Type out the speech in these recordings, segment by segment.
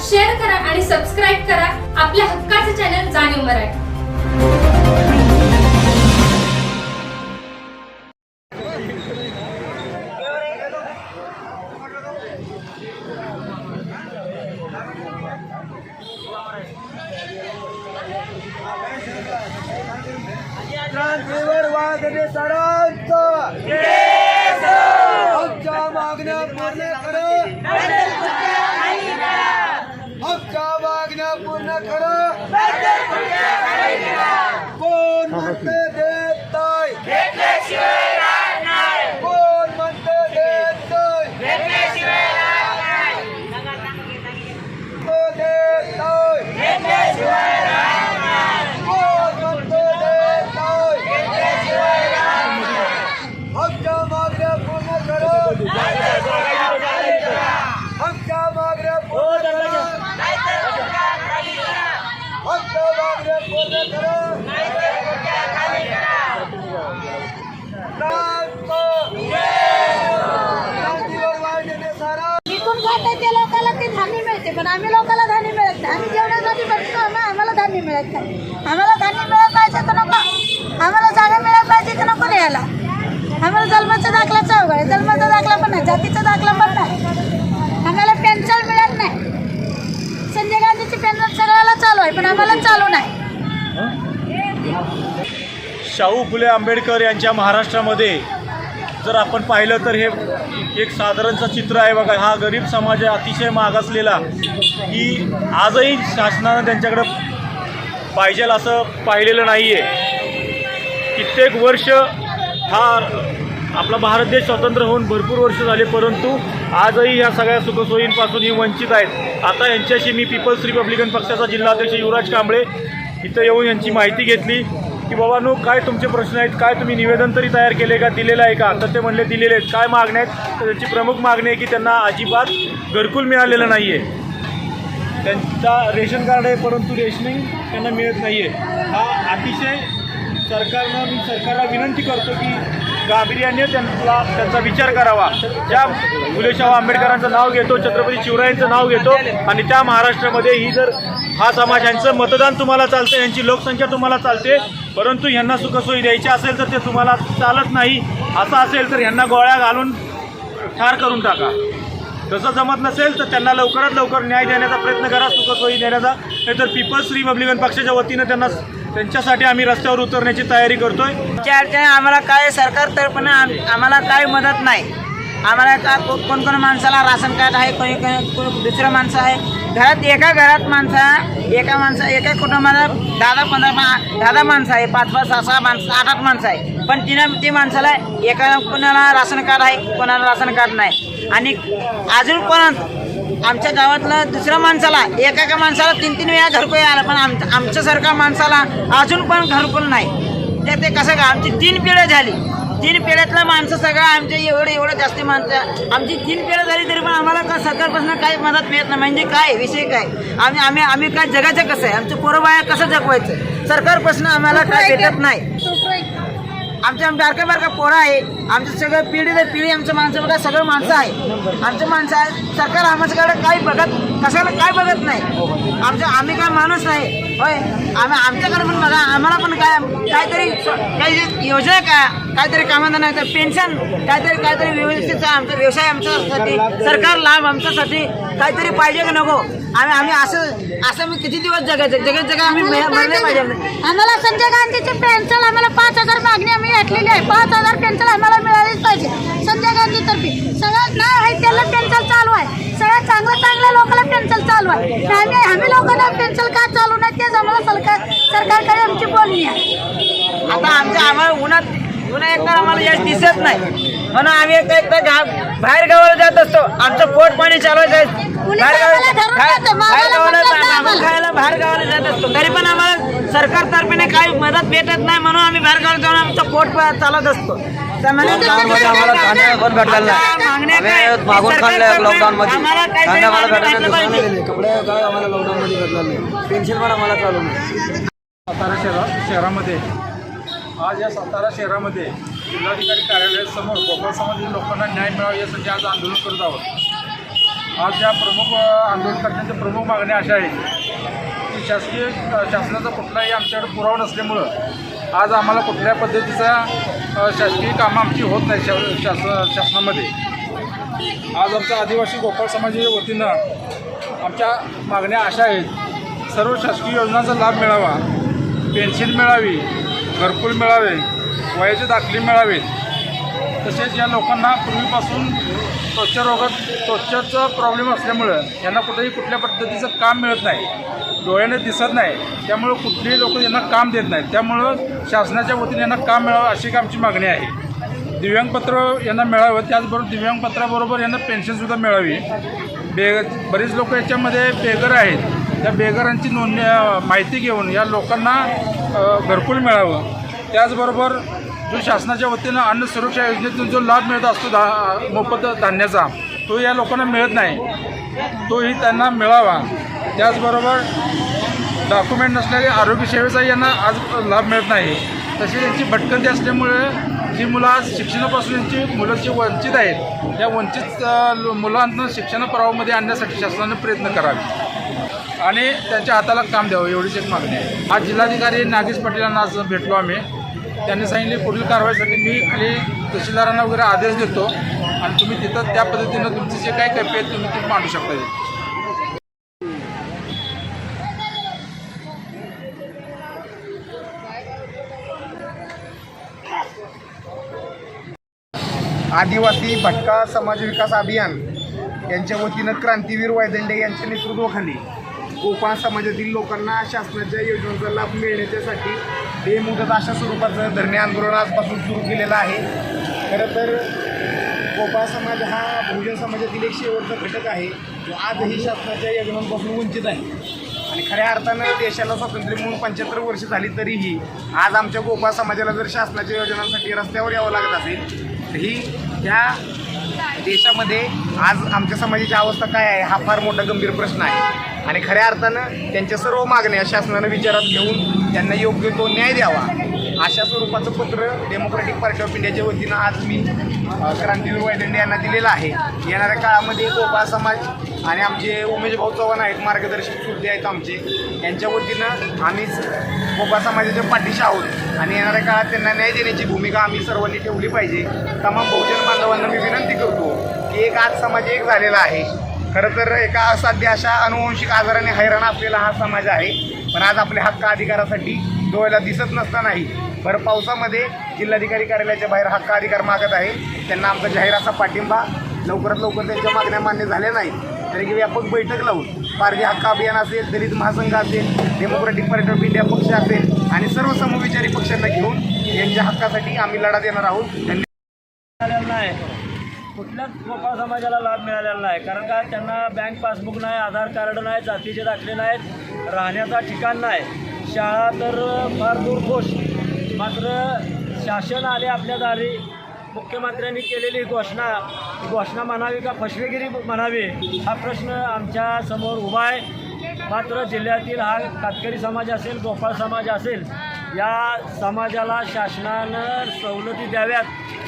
Share करा आणि subscribe करा. आपल्या हक्काचे चॅनल जाणीव मराठी. क्रांतीवर वादने सरांचा आमच्या मागण्या पूर्ण करा आमच्या मागण्या पूर्ण करा कोण म्हणते देत नाही कोण म्हणते देत नाही तो देत नाही कोण म्हणते देत नाही आमच्या मागण्या पूर्ण करा आमच्या मागण्या पूर्ण करा आमच्या मागण्या पूर्ण करा क्रांतीवर वाढलेले सारा विकून खाते ते लोकांना ते धान्य मिळते पण आम्ही लोकांना धान्य मिळत नाही आम्ही जेवणासाठी बसतो आम्हा- आम्हाला धान्य मिळत नाही आम्हाला धान्य मिळत पाहिजे तर नको आम्हाला जागा मिळत पाहिजे तर नको न्यायला आम्हाला जन्माचा दाखला चौघ आहे जन्माचा दाखला पण नाही जातीचा दाखला पण नाही आम्हाला पेन्शन मिळत नाही संजय गांधीची पेन्शन सगळ्याला चालू आहे पण आम्हाला चालू नाही. शाहू फुले आंबेडकर यांच्या महाराष्ट्रामध्ये जर आपण पाहिलं तर हे एक साधारणचं चित्र आहे बघा. हा गरीब समाज आहे अतिशय मागासलेला. की आजही शासनानं त्यांच्याकडं पाहिजेल असं पाहिलेलं नाही आहे कित्येक वर्ष हा आपला भारत देश स्वतंत्र होऊन भरपूर वर्ष झाले परंतु आजही या सगळ्या सुखसोयींपासून ही वंचित आहेत. आता यांच्याशी मी पीपल्स रिपब्लिकन पक्षाचा जिल्हाध्यक्ष युवराज कांबळे इथं येऊन यांची माहिती घेतली की बाबांनो काय तुमचे प्रश्न आहेत? काय तुम्ही निवेदन तरी तयार केले का? दिलेलं आहे का? तर ते म्हणले दिलेले आहेत. काय मागण्या आहेत? तर त्यांची प्रमुख मागणी आहे की त्यांना अजिबात घरकुल मिळालेलं नाही आहे त्यांचा रेशन कार्ड आहे परंतु रेशनिंग त्यांना मिळत नाही आहे हा अतिशय सरकारनं मी सरकारला विनंती करतो की गांभीर्याने त्यांना त्यांचा विचार करावा. ज्या फुले शाहू आंबेडकरांचं नाव घेतो छत्रपती शिवरायांचं नाव घेतो आणि त्या महाराष्ट्रामध्ये ही जर हा समाज यांचं मतदान तुम्हाला चालतं यांची लोकसंख्या तुम्हाला चालते परंतु यांना सुखसोयी द्यायची असेल तर ते तुम्हाला चालत नाही. असं असेल तर यांना गोळ्या घालून ठार करून टाका. तसं जमत नसेल तर त्यांना लवकरात लवकर न्याय देण्याचा प्रयत्न करा सुखसोयी देण्याचा. नाहीतर पीपल्स रिपब्लिकन पक्षाच्या वतीनं त्यांना त्यांच्यासाठी आम्ही रस्त्यावर उतरण्याची तयारी करतोय. च्या अडचणी आम्हाला काय सरकारतर्फे आम्हाला काय मदत नाही. आम्हाला का कोण कोण माणसाला राशन कार्ड आहे कोणी कोणी दुसरं माणसं आहे. घरात एका घरात माणसा एका माणसा एका कुटुंबाला दहा पंधरा मा- दहा दहा माणसं आहे पाच पाच सहा सहा माणसं आठ आठ माणसं आहे. पण तिनं ती माणसाला एका कोणाला राशन कार्ड आहे कोणाला राशन कार्ड नाही. आणि अजून पण आमच्या गावातलं दुसऱ्या माणसाला एका एका माणसाला तीन तीन वेळा घरकुल आला पण आम आमच्यासारख्या माणसाला अजून पण घरकुल नाही. तर ते कसं का आमची तीन पिढ्या झाली. तीन पिढ्यातलं माणसं सगळं आमचे एवढे एवढं जास्ती माणसं. आमची तीन पिढ्या झाली तरी पण आम्हाला का सरकारपासून काही मदत मिळत नाही. म्हणजे काय विषय काय? आम्ही आम्ही आम्ही काय जगाचं कसं आहे? आमचं पोरबाया कसं जगवायचं? सरकारपासून आम्हाला काय भेटत नाही. आमच्या बारका बारका पोरं आहे. आमचं सगळं पिढी तर पिढी आमचं माणसं बघा सगळं माणसं आहे. आमचं माणसं आहे सरकार आमच्याकडे काही बघत कशाला काय बघत नाही? आमचं आम्ही काय माणूस नाही. होय? आम्ही आमच्याकडे पण बघा आम्हाला पण काय काहीतरी काही योजना काय काहीतरी कामांना नाही तर पेन्शन काहीतरी काहीतरी व्यवस्थित आमचा व्यवसाय आमच्यासाठी सरकार लाभ आमच्यासाठी काहीतरी पाहिजे का नको? आम्ही आम्ही असं असं मी किती दिवस जगायचं? जगत जगा आम्ही मरले पाहिजे आम्हाला संजय गांधीची पेन्शन आम्हाला पाच हजार मागणी आम्ही घातलेली आहे. पाच हजार पेन्शन आम्हाला मिळालीच पाहिजे. संजय गांधी तर्फे. सगळ्यात नाव आहे त्याला पेन्शन चालू आहे. सगळ्यात चांगल्या चांगल्या लोकांना पेन्शन चालू आहे. आम्ही आम्ही लोकांना पेन्शन का चालू नाही तेच आम्हाला सरकार सरकारकडे आमची बोलणी आहे. आता आमच्या आम्हाला उन्हात उन्हा एकदा आम्हाला यश दिसत नाही म्हणून आम्ही एकदा एकदा गा बाहेर गावाला जात असतो आमचं पोट पाणी चालवायचं आहे. बाहेर गावाला बाहेर गावाला जातं. खायला बाहेर गावाला जात असतो तरी पण आम्हाला सरकारतर्फे काही मदत भेटत नाही म्हणून आम्ही बाहेर गावाला जाऊन आमचं पोट प- चालत असतो त्यामुळे लॉकडाऊनमध्ये आम्हाला धान्य पण भेटलेलं नाही. आमच्या मागण्या काय? आम्ही मागून खाल्लं सरकारतर्फे लॉकडाऊन मध्ये आम्हाला काहीतरी धान्य आम्हाला मार्ग भेटलं काढला नाही, पाहिजे. दुसरं नाही. कपडे काय आम्हाला लॉकडाऊन मध्ये भेटलं नाही पेन्शन पण आम्हाला चालू नाही सातारा शहरा शहरामध्ये आज या सातारा शहरामध्ये जिल्हाधिकारी कार्यालयासमोर गोपाळ समाजातील लोकांना न्याय मिळावा यासाठी आज आंदोलन करत आहोत. आज या प्रमुख आंदोलनकर्त्यांच्या प्रमुख मागण्या अशा आहेत की शासकीय शासनाचा कुठलाही आमच्याकडे पुरावा नसल्यामुळं आज आम्हाला कुठल्या पद्धतीचा शासकीय कामं आमची होत नाही शा शास शासनामध्ये. आज आमच्या आदिवासी गोपाळ समाजाच्या वतीनं आमच्या मागण्या अशा आहेत सर्व शासकीय योजनांचा लाभ मिळावा पेन्शन मिळावी घरकुल मिळावे वयाचे दाखले मिळावेत तसेच या लोकांना पूर्वीपासून त्वचारोगात त्वचाचा प्रॉब्लेम असल्यामुळं यांना कुठेही कुठल्या पद्धतीचं काम मिळत नाही. डोळ्याने दिसत नाही. त्यामुळं कुठलेही लोक यांना काम देत नाहीत. त्यामुळं शासनाच्या वतीने यांना काम मिळावं अशी आमची मागणी आहे. दिव्यांगपत्र यांना मिळावं त्याचबरोबर दिव्यांगपत्राबरोबर यांना पेन्शनसुद्धा मिळावी. बे बरीच लोक याच्यामध्ये बेघर आहेत. त्या बेगरांची नोंदणी माहिती घेऊन या लोकांना घरकुल मिळावं. त्याचबरोबर जो शासनाच्या वतीनं अन्न सुरक्षा योजनेतून जो लाभ मिळत असतो धा मोफत धान्याचा तो या लोकांना मिळत नाही. तोही त्यांना मिळावा. त्याचबरोबर डॉक्युमेंट नसलेल्या आरोग्यसेवेचाही यांना आज लाभ मिळत नाही. तसेच यांची भटकंती असल्यामुळे जी मुलं आज शिक्षणापासून यांची मुलं जी वंचित आहेत या वंचित मुलांना शिक्षण प्रवाहामध्ये आणण्यासाठी शासनाने प्रयत्न करावे. आणि त्यांच्या हाताला काम द्यावं एवढीच एक मागणी आहे. आज जिल्हाधिकारी नागेश पाटील यांना आज भेटलो आम्ही. त्यांनी सांगितले पुढील कारवाईसाठी मी खाली तहसीलदारांना वगैरे आदेश देतो आणि तुम्ही तिथं त्या पद्धतीनं तुमचे जे काही कॅपे आहेत तुम्ही ते मांडू शकता आदिवासी भटका समाज विकास अभियान यांच्या वतीनं क्रांतीवीर वायदंडे यांच्या नेतृत्वाखाली गोपाळ समाजातील लोकांना शासनाच्या योजनांचा लाभ मिळण्याच्यासाठी बेमुदत अशा स्वरूपाचं धरणे आंदोलन आजपासून सुरू केलेलं आहे. खरं तर गोपाळ समाज हा बहुजन समाजातील एक शेवटचा घटक आहे जो आजही शासनाच्या योजनांपासून वंचित आहे. आणि खऱ्या अर्थानं देशाला स्वातंत्र्य म्हणून पंच्याहत्तर वर्ष झाली तरीही आज आमच्या गोपाळ समाजाला जर शासनाच्या योजनांसाठी रस्त्यावर यावं लागत असेल तर ही त्या देशामध्ये आज आमच्या समाजाची अवस्था काय आहे हा फार मोठा गंभीर प्रश्न आहे. आणि खऱ्या अर्थानं त्यांच्या सर्व मागण्या शासनानं विचारात घेऊन त्यांना योग्य तो न्याय द्यावा. अशा स्वरूपाचं पत्र डेमोक्रेटिक पार्टी ऑफ इंडियाच्या वतीनं आज मी क्रांतीवीर वायदंडे यांना दिलेलं आहे. येणाऱ्या काळामध्ये गोपाळ समाज आणि आमचे उमेश भाऊ चव्हाण आहेत मार्गदर्शक सुद्धा आहेत आमचे. यांच्या वतीनं आम्ही गोपाळ समाजाच्या पाठीशी आहोत. आणि येणाऱ्या काळात त्यांना न्याय देण्याची भूमिका आम्ही सर्वांनी ठेवली पाहिजे. तमाम बहुजन बांधवांना मी विनंती करतो की एक आज समाज एक झालेला आहे. खरं तर एका असाध्य अशा अनुवंशिक आजाराने हैराण असलेला हा समाज आहे. पण आज आपल्या हक्क अधिकारासाठी डोळ्याला दिसत नसतानाही बरं पावसामध्ये जिल्हाधिकारी कार्यालयाच्या बाहेर हक्क अधिकार मागत आहे. त्यांना आमचा जाहीर असा पाठिंबा लवकरात लवकर त्यांच्या मागण्या मान्य झाल्या नाहीत. तरी की व्यापक बैठक लावून पारधी हक्क अभियान असेल दलित महासंघ असेल डेमोक्रेटिक पार्टी ऑफ इंडिया पक्ष असेल आणि सर्व समविचारी पक्षांना घेऊन यांच्या हक्कासाठी आम्ही लढा देणार आहोत. धन्यवाद. कुठल्याच गोपाळ समाजाला लाभ मिळालेला नाही. कारण का? त्यांना बँक पासबुक नाही आधार कार्ड नाही जातीचे दाखले नाहीत राहण्याचा ठिकाण नाही. शाळा तर फार दूर मात्र शासन आले आपल्या दारी. मुख्यमंत्र्यांनी केलेली घोषणा घोषणा म्हणावी का फसवेगिरी म्हणावी हा प्रश्न आमच्यासमोर उभा आहे. मात्र जिल्ह्यातील हा कातकरी समाज असेल गोपाळ समाज असेल या समाजाला शासनानं सवलती द्याव्यात.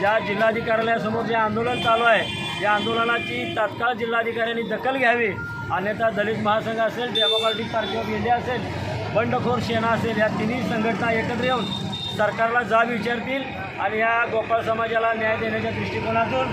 ज्या जिल्हाधिकाऱ्यासमोर जे आंदोलन चालू आहे या आंदोलनाची तात्काळ जिल्हाधिकाऱ्यांनी दखल घ्यावी. अन्यथा दलित महासंघ असेल डेमोक्रॅटिक पार्टी ऑफ इंडिया असेल बंडखोर सेना असेल या तिन्ही संघटना एकत्र येऊन सरकारला जाब विचारतील आणि या गोपाळ समाजाला न्याय देण्याच्या दृष्टिकोनातून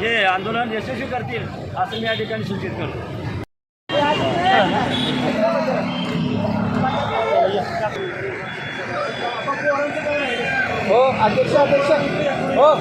हे आंदोलन यशस्वी करतील असं मी या ठिकाणी सूचित करतो. हो अध्यक्ष अध्यक्ष. हो.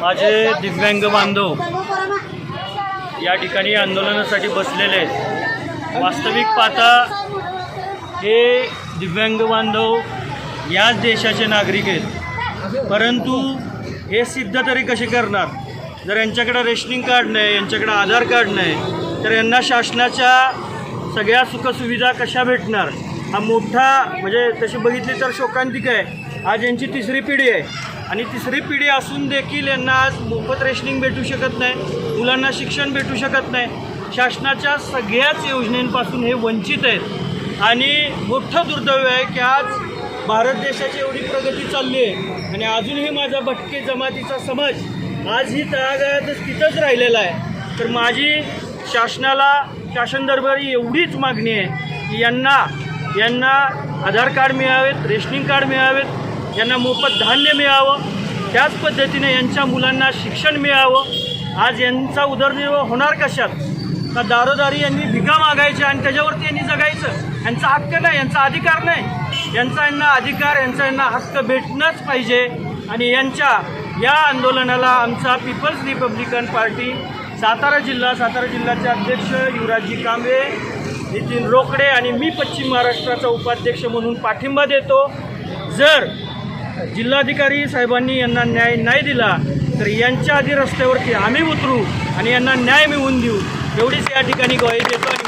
माझे दिव्यांग बांधव या ठिकाणी आंदोलनासाठी बसलेले आहेत. वास्तविक पाहता हे दिव्यांग बांधव याच देशाचे नागरिक आहेत. परंतु हे सिद्ध तरी कसे करणार? जर यांच्याकडं रेशनिंग कार्ड नाही यांच्याकडं आधार कार्ड नाही तर यांना शासनाच्या सगळ्या सुखसुविधा कशा भेटणार? हा मोठा म्हणजे तशी बघितली तर शोकांतिक आहे. आज यांची तिसरी पिढी आहे. आणि तिसरी पिढी असून देखील यांना आज मोफत रेशनिंग भेटू शकत नाही मुलांना शिक्षण भेटू शकत नाही. शासनाच्या सगळ्याच योजनेपासून हे वंचित आहेत. आणि मोठं दुर्दैव आहे की आज भारत देशाची एवढी प्रगती चालली आहे. आणि अजूनही माझा भटके जमातीचा समाज आजही तळागाळातच तिथंच राहिलेला आहे. तर माझी शासनाला शासन दरबारी एवढीच मागणी आहे की यांना यांना आधार कार्ड मिळावेत रेशनिंग कार्ड मिळावेत यांना मोफत धान्य मिळावं त्याच पद्धतीने यांच्या मुलांना शिक्षण मिळावं. आज यांचा उदरनिर्वाह होणार कशात? का दारोदारी यांनी भिका मागायच्या आणि त्याच्यावरती यांनी जगायचं. यांचा हक्क नाही यांचा अधिकार नाही. यांचा यांना अधिकार यांचा यांना हक्क भेटणंच पाहिजे. आणि यांच्या या आंदोलनाला आमचा पीपल्स रिपब्लिकन पार्टी सातारा जिल्हा सातारा जिल्ह्याचे अध्यक्ष युवराजजी कांबळे नितीन रोकडे आणि मी पश्चिम महाराष्ट्राचा उपाध्यक्ष म्हणून पाठिंबा देतो. जर जिल्हाधिकारी साहेबांनी यांना न्याय नाही दिला तर यांच्या आधी रस्त्यावरती आम्ही उतरू. आणि यांना न्याय मिळवून देऊ. एवढीच या ठिकाणी ग्वाही देतो आणि